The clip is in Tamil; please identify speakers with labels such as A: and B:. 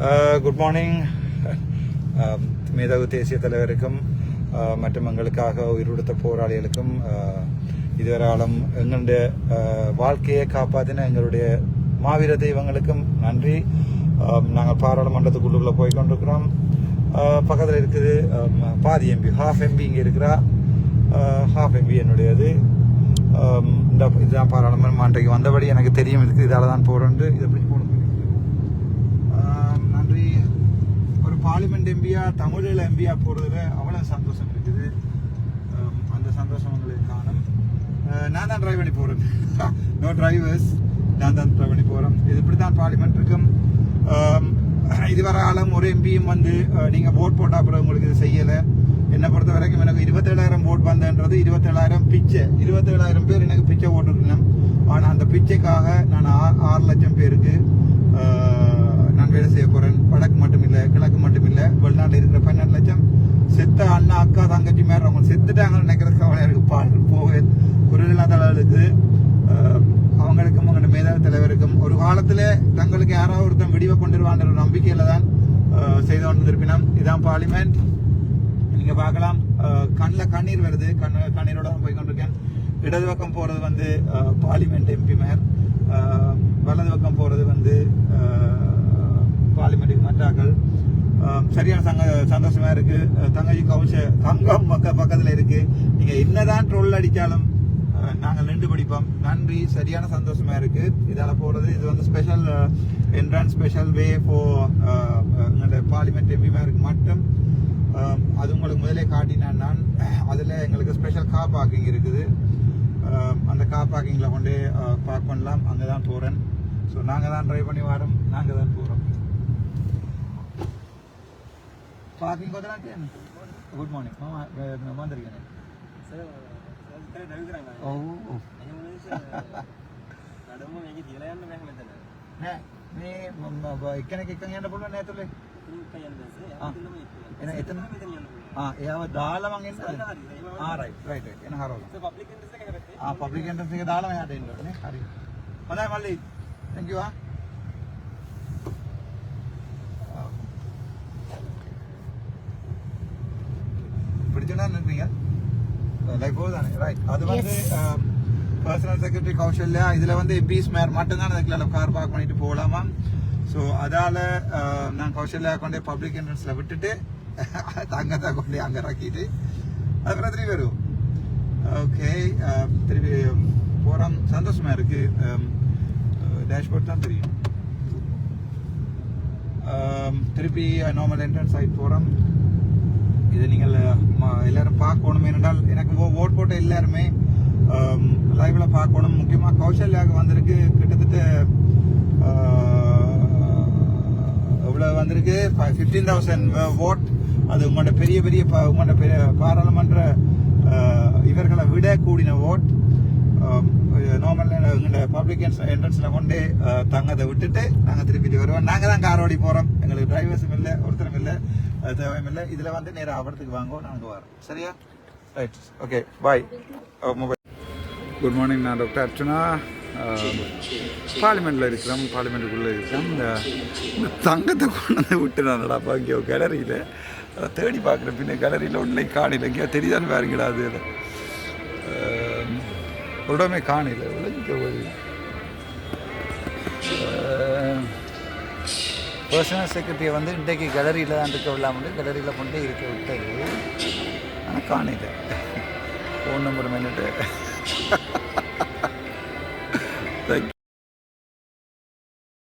A: Uh, குட் மார்னிங் um, மேதகு தேசிய தலைவருக்கும் uh, மற்றும் எங்களுக்காக உயிர்விடுத்த போராளிகளுக்கும் uh, இதுவராலும் இதுவரையாலும் எங்களுடைய வாழ்க்கையை காப்பாற்றின எங்களுடைய மாவீர தெய்வங்களுக்கும் நன்றி. Um, நாங்கள் பாராளுமன்றத்துக்குள்ளுக்குள்ள போய் கொண்டிருக்கிறோம். பக்கத்தில் இருக்குது um, பாதி எம்பி ஹாஃப் எம்பி இங்கே இருக்கிறா. ஹாஃப் எம்பி என்னுடையது. இந்த இதுதான் பாராளுமன்றம். அன்றைக்கு வந்தபடி எனக்கு தெரியும் இருக்குது இதால் தான் போகிறோன்ட்டு இதை எப்படி போகணும் ஆம், நன்றி ஒரு பார்லிமெண்ட் எம்பியா தமிழில் எம்பியா போகிறதுல அவ்வளோ சந்தோஷம் இருக்குது. அந்த சந்தோஷம் உங்களுக்கு காணும். நான் தான் ட்ரைவ் பண்ணி போகிறேன் நோ டிரைவர்ஸ் நான் தான் ட்ரைவ் பண்ணி போகிறேன் இது இப்படி தான் பார்லிமெண்ட் இருக்கும் இதுவரை ஆளும் ஒரு எம்பியும் வந்து நீங்கள் ஓட் போட்டால் அப்புறம் உங்களுக்கு இது செய்யலை. என்னை பொறுத்த வரைக்கும் எனக்கு இருபத்தேழாயிரம் ஓட் வந்தன்றது இருபத்தேழாயிரம் பிச்சை. இருபத்தேழாயிரம் பேர் எனக்கு பிச்சை ஓட்டுருக்கணும் ஆனால் அந்த பிச்சைக்காக நான் ஆறு லட்சம் பேருக்கு ஆஹ், நான் வேலை செய்ய போறேன் வடக்கு மட்டும் இல்லை கிழக்கு மட்டும் இல்லை வெளிநாட்டில் இருக்கிற பன்னெண்டு லட்சம் செத்த அண்ணா அக்கா தங்கச்சி மாதிரி அவங்க செத்துட்டாங்கன்னு நினைக்கிற கவலை இருக்கு பாடல் போக குரலில்லா தலைவர்களுக்கு அவங்களுக்கும் அவங்க மேதாவி தலைவருக்கும் ஒரு காலத்துல தங்களுக்கு யாராவது ஒருத்தன் விடிவை கொண்டுருவான்ற ஒரு நம்பிக்கையில தான் செய்து கொண்டு திருப்பினோம் இதான் பார்லிமெண்ட். நீங்க பார்க்கலாம். கண்ணில் கண்ணீர் வருது. கண்ணு கண்ணீரோட தான் போய் கொண்டிருக்கேன். இடது பக்கம் போறது வந்து பார்லிமெண்ட் எம்பி மேயர். சரியான சங்க சந்தோஷமா இருக்கு. அஹ், தங்கச்சி கவுச தங்கம் பக்க பக்கத்துல இருக்கு. நீங்க என்னதான் ட்ரோல் அடிச்சாலும் நாங்கள் நின்று படிப்போம். நன்றி சரியான சந்தோஷமா இருக்கு. இதால போறது இது வந்து ஸ்பெஷல் என்ட்ரன்ஸ் ஸ்பெஷல் வே ஃபோ எங்களுடைய பார்லிமெண்ட் எம்பி மேயருக்கு மட்டும். அது உங்களுக்கு முதலே காட்டினேன் நான் அதில் எங்களுக்கு ஸ்பெஷல் கார் பார்க்கிங் இருக்குது. அந்த கார் பார்க்கிங்கில் கொண்டு பார்க் பண்ணலாம். அங்கே தான் போகிறேன் ஸோ நாங்கள் தான் ட்ரைவ் பண்ணி வரோம். நாங்கள் தான் போகிறோம் පාකින් කොතනක් කියන්නේ? good morning. මම මන්දර කියන්නේ.
B: සර් සර් ඩ්‍රයිව් කරන්නේ. ඔව්
A: ඔව්.
B: එහෙනම් නඩම මේක තියලා යන්න බෑ මෙතන.
A: නෑ මේ මම එක්කෙනෙක් එක්කන් යන්න පුළුවන් නෑ ඇතුලේ. එන එතන මෙතන යන්න පුළුවන්. ආ එයාව දාලා මං එන්න. ආ රයිට් රයිට් රයිට් එන හරවලා. සර් පබ්ලික් එන්ට්‍රන්ස් එක කරපැත්තේ. ආ පබ්ලික් එන්ට්‍රන්ස් එක දාලා මම එහාට එන්න ඕනේ. හරි. හොඳයි මල්ලි. thank you ආ. பிடிச்சுனா நிற்பீங்க லைக் போகுதானே ரைட் அது வந்து பர்சனல் செக்ரட்டரி கௌசல்யா இதுல வந்து எம்பிஸ் மேர் மட்டும்தான் அதுக்குள்ள கார் பார்க் பண்ணிட்டு போகலாமா ஸோ அதால நான் கௌசல்யா கொண்டே பப்ளிக் என்ட்ரன்ஸ்ல விட்டுட்டு தங்கத்தை கொண்டே அங்க இறக்கிட்டு அதுக்கப்புறம் திரும்பி வருவோம் ஓகே திரும்பி போறோம் சந்தோஷமா இருக்கு டேஷ்போர்ட் தான் தெரியும் திருப்பி நார்மல் என்ட்ரன்ஸ் சைட் போறோம் இது நீங்கள் எல்லாரும் பார்க்கணும். ஏனென்றால் எனக்கு ஓட் போட்ட எல்லாருமே லைவ்ல பார்க்கணும். முக்கியமாக கௌசல்யாவுக்கு வந்திருக்கு. கிட்டத்தட்ட இவ்வளோ வந்திருக்கு? ஃபிஃப்டீன் தௌசண்ட் ஓட் அது உங்களோட பெரிய பெரிய ப- உங்களோட பெரிய பாராளுமன்ற இவர்களை விட கூடின ஓட் நார்மல் எங்களோட பப்ளிக் என்ட்ரன்ஸில் கொண்டு தங்கதை தங்கத்தை விட்டுட்டு நாங்கள் திருப்பிட்டு வருவோம். நாங்கள் தான் கார் ஓடி போகிறோம் எங்களுக்கு டிரைவர்ஸும் இல்லை ஒருத்தரும் இல்லை. அது இதில் வந்து நேராக ஆபரத்துக்கு வாங்கோ நாங்கள் வரோம் சரியா? Right okay bye mobile good morning நான் டாக்டர் அர்ச்சனா. பார்லிமெண்ட்டில் இருக்கிறோம் பார்லிமெண்ட்டுக்குள்ளே இருக்கிறோம். இந்த தங்கத்தை கொண்டு வந்து விட்டு நான் நடப்பா இங்கே கேலரியில் அதை தேடி பார்க்குறேன் பின்ன கேலரியில் ஒன்றை காணில. எங்கேயோ தெரியுதான்னு பாருங்கடா அது. அஹ், உடனே காணில. இங்கே ஒரு பர்சனல் செக்ரட்டரியை வந்து இன்றைக்கு கேலரியில் தான் இருக்க விடாமல் கேலரியில் கொண்டு இருக்க விட்டது. ஆனால் காணில ஃபோன் நம்பர் மின்னுட்டு